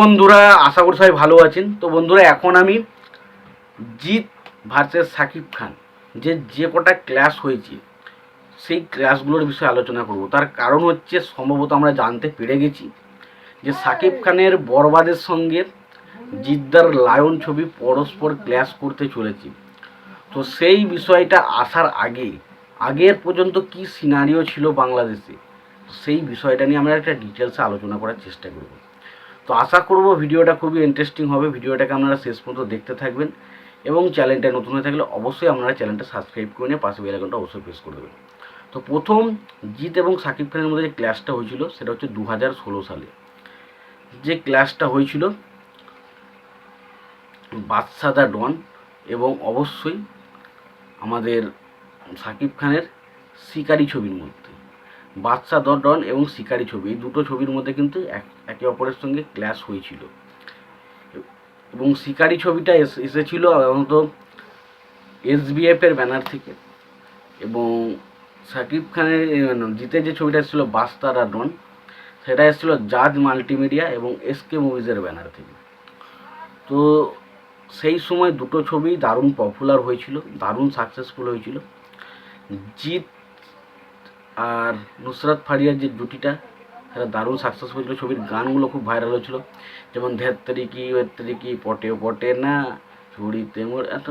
বন্ধুরা, আশা করি সবাই ভালো আছেন। তো বন্ধুরা, এখন আমি জিৎ ভার্সেস সাকিব খান, যে যে কটা ক্লাস হয়েছে, সেই ক্লাসগুলোর বিষয়ে আলোচনা করব। তার কারণ হচ্ছে, সম্ভবত আমরা জানতে পেরে গেছি যে সাকিব খানের বরবাদের সঙ্গে জিদ্দার লায়ন ছবি পরস্পর ক্লাস করতে চলেছে। তো সেই বিষয়টা আসার আগে, আগের পর্যন্ত কি সিনারিও ছিল বাংলাদেশে, সেই বিষয়টা নিয়ে আমরা একটা ডিটেলসে আলোচনা করার চেষ্টা করব। তো আশা করব ভিডিওটা খুবই ইন্টারেস্টিং হবে। ভিডিওটাকে আপনারা শেষ পর্যন্ত দেখতে থাকবেন এবং চ্যানেলটা নতুন হয়ে থাকলে অবশ্যই আপনারা চ্যানেলটা সাবস্ক্রাইব করে নিয়ে পাশে বেল আইকনটা অবশ্যই প্রেস করে দেবেন। তো প্রথম জিৎ এবং সাকিব খানের মধ্যে যে ক্লাসটা হয়েছিল, সেটা হচ্ছে দু হাজার ষোলো সালে। যে ক্লাসটা হয়েছিল বাদশাদা ডন এবং অবশ্যই আমাদের সাকিব খানের শিকারি ছবির মধ্যে। বাদশা দ ডন এবং শিকারি ছবি। এই দুটো ছবির মধ্যে কিন্তু এক অপরের সঙ্গে ক্লাস হয়েছিল। এবং শিকারি ছবিটা এস- এসেছিল সাধারণত এসবিএফ এর ব্যানার থেকে। এবং সাকিব খানের জিতে যে ছবিটা এসেছিল বাস্তারা ডন সেটা এসেছিল জাজ মাল্টিমিডিয়া এবং এসকে মুভিজের ব্যানার থেকে। তো সেই সময় দুটো ছবি দারুণ পপুলার হয়েছিল, দারুণ সাকসেসফুল হয়েছিল। জিৎ আর নুসরাত ফারিয়ার যে জুটিটা, সেটা দারুণ সাকসেসফুল ছিল ছবির গানগুলো খুব ভাইরাল হয়েছিল। যেমন ধেত্তরিকি ওয়েত্তরিকি পটে পটে না ছুরিতে মোর এত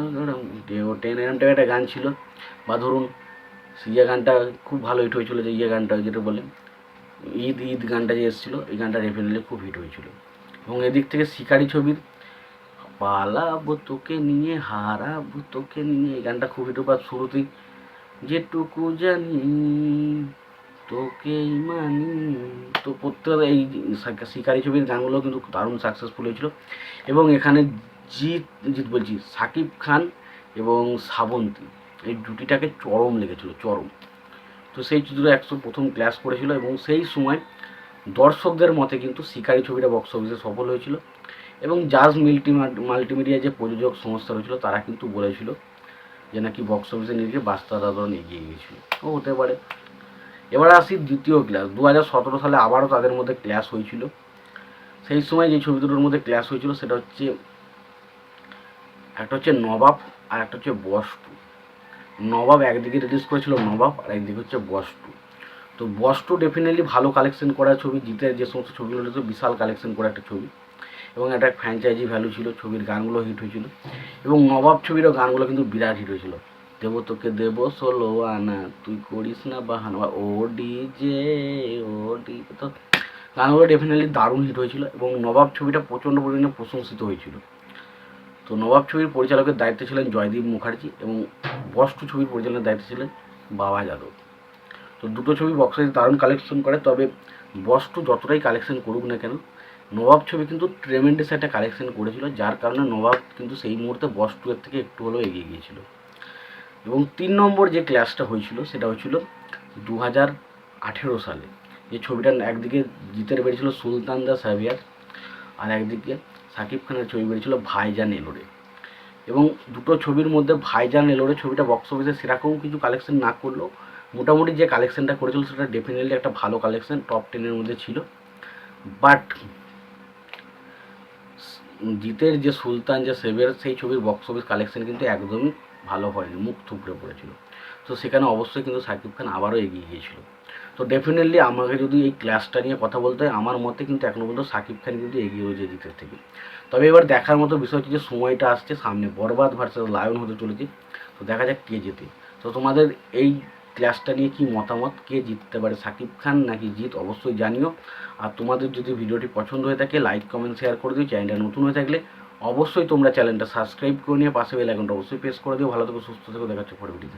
ওটে এরম টাইপের একটা গান ছিল। বা ধরুন ইয়ে গানটা খুব ভালো হিট হয়েছিল, যে ইয়ে গানটা যেটা বলে, ঈদ ঈদ গানটা যে এসেছিল, এই গানটা ডেফিনেটলি খুব হিট হয়েছিল। এবং এদিক থেকে শিকারি ছবির, পালাবো তোকে নিয়ে, হারাবো তোকে নিয়ে, এই গানটা খুব হিট বা শুরুতেই যেটুকু জানি, তোকেই মানি। তো প্রত্যেকটা এই শিকারি ছবির গানগুলো কিন্তু দারুণ সাকসেসফুল হয়েছিল। এবং এখানে জিৎ জিৎ বলছি, সাকিব খান এবং শ্রাবন্তী এই জুটিটাকে চরম লেগেছিল, চরম। তো সেই দুটো একশো প্রথম ক্লাস করেছিল এবং সেই সময় দর্শকদের মতে কিন্তু শিকারি ছবিটা বক্স অফিসে সফল হয়েছিল। এবং জাজ মিল্টি, মাল্টিমিডিয়া যে প্রযোজক সংস্থা রয়েছিল, তারা কিন্তু বলেছিল যে নাকি বক্স অফিসে নিয়ে গিয়ে বাস্তা দাদন এগিয়ে গিয়েছিল ও হতে পারে। এবার আসি দ্বিতীয় ক্লাস দু হাজার সতেরো সালে আবারও তাদের মধ্যে ক্লাস হয়েছিল। সেই সময় যে ছবি দুটোর মধ্যে ক্লাস হয়েছিল সেটা হচ্ছে, একটা হচ্ছে নবাব আর একটা হচ্ছে বস টু নবাব একদিকে রিলিজ করেছিল নবাব আর একদিকে হচ্ছে বস টু তো বস টু ডেফিনেটলি ভালো কালেকশন করা ছবি, জিতে যে সমস্ত ছবিগুলো বিশাল কালেকশন করা একটা ছবি। এবং একটা ফ্র্যাঞ্চাইজি ভ্যালু ছিল, ছবির গানগুলো হিট হয়েছিল। এবং নবাব ছবিরও গানগুলো কিন্তু বিরাট হিট হয়েছিল। দেব তোকে দেব সোলো আনা, তুই করিস না বা ও ডিজে ও ডি, তো গানগুলো ডেফিনেটলি দারুণ হিট হয়েছিল এবং নবাব ছবিটা প্রচণ্ড পরিমাণে প্রশংসিত হয়েছিল। তো নবাব ছবির পরিচালকের দায়িত্বে ছিলেন জয়দীপ মুখার্জি এবং বস্তু ছবির পরিচালকের দায়িত্বে ছিলেন বাবা যাদব। তো দুটো ছবি বক্স দারুণ কালেকশন করে, তবে বস্তু যতটাই কালেকশন করুক না কেন নবাব ছবি কিন্তু ট্রেমেন্ডাস একটা কালেকশন করেছিল, যার কারণে নবাব কিন্তু সেই মুহূর্তে বস টু এর থেকে একটু হলেও এগিয়ে গিয়েছিল। এবং তিন নম্বর যে ক্লাসটা হয়েছিল, সেটা হয়েছিল দু হাজার আঠেরো সালে। যে ছবিটা একদিকে জিতের বেরিয়েছিল সুলতান দা সাভিয়ার আর একদিকে সাকিব খানের ছবি বেরিয়েছিল ভাইজান এলোরে। এবং দুটো ছবির মধ্যে ভাইজান এলোরে ছবিটা বক্স অফিসে সেরকম কিছু কালেকশন না করলেও মোটামুটি যে কালেকশনটা করেছিল, সেটা ডেফিনেটলি একটা ভালো কালেকশন টপ টেনের মধ্যে ছিল। বাট জিতের যে সুলতান, যে সেভের, সেই ছবির বক্স অফিস কালেকশন কিন্তু একদমই ভালো হয়নি, মুখ থুবড়ে পড়েছিল। তো সেখানে অবশ্যই কিন্তু সাকিব খান আবারও এগিয়ে গিয়েছিল। তো ডেফিনেটলি আমাকে যদি এই ক্লাসটা নিয়ে কথা বলতে হয়, আমার মতে কিন্তু এখনও পর্যন্ত সাকিব খান কিন্তু এগিয়ে রয়েছে জিতের থেকে। তবে এবার দেখার মতো বিষয় হচ্ছে যে, সময়টা আসছে সামনে, বরবাদ ভার্সেস লায়ন হতে চলেছে। তো দেখা যাক কে জেতে। তো তোমাদের এই ক্লাসটা নিয়ে কি মতামত? কে জিততে পারে, সাকিব খান নাকি জিত অবশ্যই জানিও। আর তোমাদের যদি ভিডিওটি পছন্দ হয়ে থাকে লাইক কমেন্ট শেয়ার করে দিও। চ্যানেলটা নতুন হয়ে থাকলে অবশ্যই তোমরা চ্যানেলটা সাবস্ক্রাইব করে নিয়ে পাশে বেল আইকনটা অবশ্যই প্রেস করে দিও। ভালো থেকো, সুস্থ থেকো। দেখাচ্ছে পরে ভিডিও